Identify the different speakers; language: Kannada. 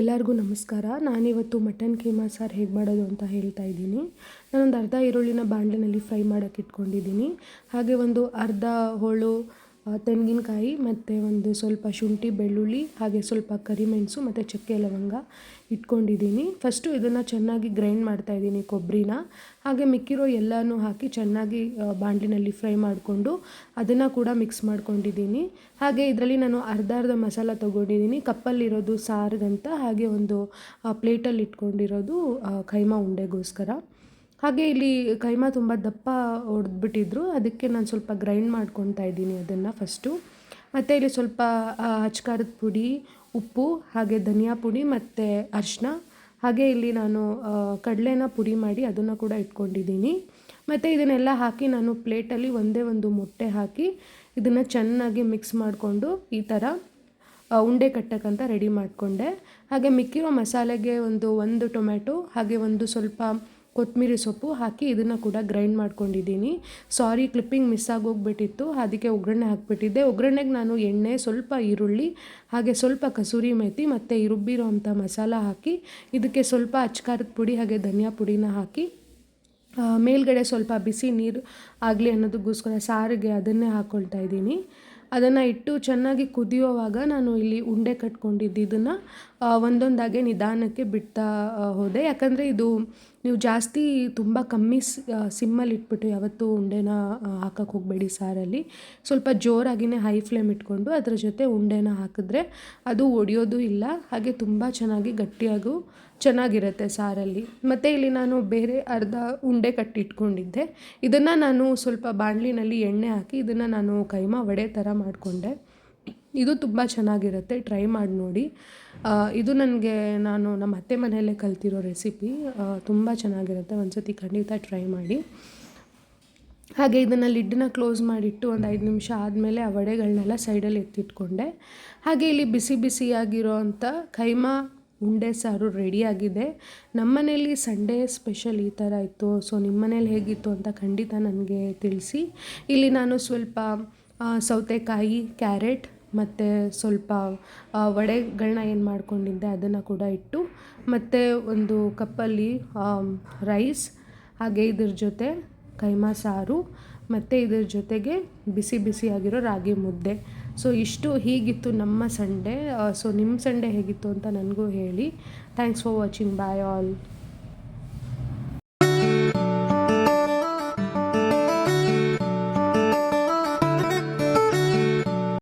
Speaker 1: ಎಲ್ಲರಿಗೂ ನಮಸ್ಕಾರ. ನಾನಿವತ್ತು ಮಟನ್ ಕೀಮಾ ಸಾರು ಹೇಗೆ ಮಾಡೋದು ಅಂತ ಹೇಳ್ತಾ ಇದ್ದೀನಿ. ನಾನೊಂದು ಅರ್ಧ ಈರುಳ್ಳಿನ ಬಾಣಲೆನಲ್ಲಿ ಫ್ರೈ ಮಾಡೋಕ್ಕೆ ಇಟ್ಕೊಂಡಿದ್ದೀನಿ. ಹಾಗೆ ಒಂದು ಅರ್ಧ ಹೋಳು ತೆಂಗಿನಕಾಯಿ ಮತ್ತು ಒಂದು ಸ್ವಲ್ಪ ಶುಂಠಿ, ಬೆಳ್ಳುಳ್ಳಿ, ಹಾಗೆ ಸ್ವಲ್ಪ ಕರಿಮೆಣಸು ಮತ್ತು ಚಕ್ಕೆ ಲವಂಗ ಇಟ್ಕೊಂಡಿದ್ದೀನಿ. ಫಸ್ಟು ಇದನ್ನು ಚೆನ್ನಾಗಿ ಗ್ರೈಂಡ್ ಮಾಡ್ತಾ ಇದ್ದೀನಿ ಕೊಬ್ಬರಿನ ಹಾಗೆ ಮಿಕ್ಕಿರೋ ಎಲ್ಲನೂ ಹಾಕಿ ಚೆನ್ನಾಗಿ ಬಾಣಲಿನಲ್ಲಿ ಫ್ರೈ ಮಾಡಿಕೊಂಡು ಅದನ್ನು ಕೂಡ ಮಿಕ್ಸ್ ಮಾಡ್ಕೊಂಡಿದ್ದೀನಿ. ಹಾಗೆ ಇದರಲ್ಲಿ ನಾನು ಅರ್ಧ ಅರ್ಧ ಮಸಾಲ ತೊಗೊಂಡಿದ್ದೀನಿ. ಕಪ್ಪಲ್ಲಿರೋದು ಸಾರಿಗಂತ ಹಾಗೆ ಒಂದು ಪ್ಲೇಟಲ್ಲಿ ಇಟ್ಕೊಂಡಿರೋದು ಖೈಮಾ ಕೈಮಾ ಉಂಡೆಗೋಸ್ಕರ. ಹಾಗೆ ಇಲ್ಲಿ ಕೈಮಾ ತುಂಬ ದಪ್ಪ ಹೊಡೆದ್ಬಿಟ್ಟಿದ್ರು. ಅದಕ್ಕೆ ನಾನು ಸ್ವಲ್ಪ ಗ್ರೈಂಡ್ ಮಾಡ್ಕೊತಾ ಇದ್ದೀನಿ ಅದನ್ನು ಫಸ್ಟು ಮತ್ತು ಇಲ್ಲಿ ಸ್ವಲ್ಪ ಅಚ್ಕಾರದ ಪುಡಿ, ಉಪ್ಪು, ಹಾಗೆ ಧನಿಯಾ ಪುಡಿ ಮತ್ತು ಅರಿಶಿನ. ಹಾಗೆ ಇಲ್ಲಿ ನಾನು ಕಡಲೆನ ಪುಡಿ ಮಾಡಿ ಅದನ್ನು ಕೂಡ ಇಟ್ಕೊಂಡಿದ್ದೀನಿ. ಮತ್ತು ಇದನ್ನೆಲ್ಲ ಹಾಕಿ ನಾನು ಪ್ಲೇಟಲ್ಲಿ ಒಂದೇ ಒಂದು ಮೊಟ್ಟೆ ಹಾಕಿ ಇದನ್ನು ಚೆನ್ನಾಗಿ ಮಿಕ್ಸ್ ಮಾಡಿಕೊಂಡು ಈ ಥರ ಉಂಡೆ ಕಟ್ಟಕ್ಕಂತ ರೆಡಿ ಮಾಡಿಕೊಂಡೆ. ಹಾಗೆ ಮಿಕ್ಕಿರೋ ಮಸಾಲೆಗೆ ಒಂದು ಒಂದು ಟೊಮೆಟೊ ಹಾಗೆ ಒಂದು ಸ್ವಲ್ಪ ಕೊತ್ತಂಬರಿ ಸೊಪ್ಪು ಹಾಕಿ ಇದನ್ನು ಕೂಡ ಗ್ರೈಂಡ್ ಮಾಡ್ಕೊಂಡಿದ್ದೀನಿ. ಸಾರಿ ಕ್ಲಿಪ್ಪಿಂಗ್ ಮಿಸ್ ಆಗೋಗ್ಬಿಟ್ಟಿತ್ತು. ಅದಕ್ಕೆ ಒಗ್ಗರಣೆ ಹಾಕ್ಬಿಟ್ಟಿದ್ದೆ. ಒಗ್ಗರಣೆಗೆ ನಾನು ಎಣ್ಣೆ, ಸ್ವಲ್ಪ ಈರುಳ್ಳಿ, ಹಾಗೆ ಸ್ವಲ್ಪ ಕಸೂರಿ ಮೇಥಿ ಮತ್ತು ಈ ರುಬ್ಬಿರೋ ಅಂಥ ಮಸಾಲ ಹಾಕಿ ಇದಕ್ಕೆ ಸ್ವಲ್ಪ ಅಚ್ಕಾರದ ಪುಡಿ ಹಾಗೆ ಧನಿಯಾ ಪುಡಿನ ಹಾಕಿ ಮೇಲ್ಗಡೆ ಸ್ವಲ್ಪ ಬಿಸಿ ನೀರು ಆಗಲಿ ಅನ್ನೋದಕ್ಕೋಸ್ಕರ ಸಾರಿಗೆ ಅದನ್ನೇ ಹಾಕ್ಕೊಳ್ತಾ ಇದ್ದೀನಿ. ಅದನ್ನು ಇಟ್ಟು ಚೆನ್ನಾಗಿ ಕುದಿಯೋವಾಗ ನಾನು ಇಲ್ಲಿ ಉಂಡೆ ಕಟ್ಕೊಂಡಿದ್ದನ್ನು ಒಂದೊಂದಾಗೆ ನಿಧಾನಕ್ಕೆ ಬಿಡ್ತಾ ಹೋದೆ. ಯಾಕಂದರೆ ಇದು ನೀವು ಜಾಸ್ತಿ ತುಂಬ ಕಮ್ಮಿ ಸಿಮ್ಮಲ್ಲಿ ಇಟ್ಬಿಟ್ಟು ಯಾವತ್ತೂ ಉಂಡೆನ ಹಾಕಕ್ಕೆ ಹೋಗಬೇಡಿ ಸಾರಲ್ಲಿ. ಸ್ವಲ್ಪ ಜೋರಾಗಿಯೇ ಹೈ ಫ್ಲೇಮ್ ಇಟ್ಕೊಂಡು ಅದರ ಜೊತೆ ಉಂಡೆನ ಹಾಕಿದ್ರೆ ಅದು ಒಡೆಯೋದು ಇಲ್ಲ. ಹಾಗೆ ತುಂಬ ಚೆನ್ನಾಗಿ ಗಟ್ಟಿಯಾಗೂ ಚೆನ್ನಾಗಿರುತ್ತೆ ಸಾರಲ್ಲಿ. ಮತ್ತು ಇಲ್ಲಿ ನಾನು ಬೇರೆ ಅರ್ಧ ಉಂಡೆ ಕಟ್ಟಿಟ್ಕೊಂಡಿದ್ದೆ. ಇದನ್ನು ನಾನು ಸ್ವಲ್ಪ ಬಾಣಲಿನಲ್ಲಿ ಎಣ್ಣೆ ಹಾಕಿ, ಇದನ್ನು ನಾನು ಕೈಮಾ ವಡೆ ಥರ ಮಾಡಿಕೊಂಡೆ. ಇದು ತುಂಬ ಚೆನ್ನಾಗಿರುತ್ತೆ. ಟ್ರೈ ಮಾಡಿ ನೋಡಿ. ಇದು ನನಗೆ ನಾನು ನಮ್ಮ ಅತ್ತೆ ಮನೆಯಲ್ಲೇ ಕಲ್ತಿರೋ ರೆಸಿಪಿ ತುಂಬ ಚೆನ್ನಾಗಿರುತ್ತೆ. ಒಂದ್ಸತಿ ಖಂಡಿತ ಟ್ರೈ ಮಾಡಿ. ಹಾಗೆ ಇದನ್ನು ಲಿಡ್ಡನ್ನ ಕ್ಲೋಸ್ ಮಾಡಿಟ್ಟು ಒಂದು ಐದು ನಿಮಿಷ ಆದಮೇಲೆ ಆ ವಡೆಗಳನ್ನೆಲ್ಲ ಸೈಡಲ್ಲಿ ಎತ್ತಿಟ್ಕೊಂಡೆ. ಹಾಗೆ ಇಲ್ಲಿ ಬಿಸಿ ಬಿಸಿಯಾಗಿರೋ ಅಂಥ ಕೈಮಾ ಉಂಡೆ ಸಾರು ರೆಡಿಯಾಗಿದೆ ನಮ್ಮನೇಲಿ ಸಂಡೇ ಸ್ಪೆಷಲ್ ಈ ಥರ ಇತ್ತು. ಸೊ ನಿಮ್ಮ ಮನೇಲಿ ಹೇಗಿತ್ತು ಅಂತ ಖಂಡಿತ ನನಗೆ ತಿಳಿಸಿ. ಇಲ್ಲಿ ನಾನು ಸ್ವಲ್ಪ ಸೌತೆಕಾಯಿ, ಕ್ಯಾರೆಟ್ ಮತ್ತು ಸ್ವಲ್ಪ ವಡೆಗಳನ್ನ ಏನು ಮಾಡ್ಕೊಂಡಿದ್ದೆ ಅದನ್ನು ಕೂಡ ಇಟ್ಟು, ಮತ್ತು ಒಂದು ಕಪ್ಪಲ್ಲಿ ರೈಸ್, ಹಾಗೆ ಇದ್ರ ಜೊತೆ ಕೈಮಾ ಸಾರು, ಮತ್ತು ಇದ್ರ ಜೊತೆಗೆ ಬಿಸಿ ಬಿಸಿಯಾಗಿರೋ ರಾಗಿ ಮುದ್ದೆ. ಸೊ, ಇಷ್ಟು ಹೀಗಿತ್ತು ನಮ್ಮ ಸಂಡೇ. ಸೊ ನಿಮ್ಮ ಸಂಡೇ ಹೇಗಿತ್ತು ಅಂತ ನನಗೂ ಹೇಳಿ. Thanks for watching bye all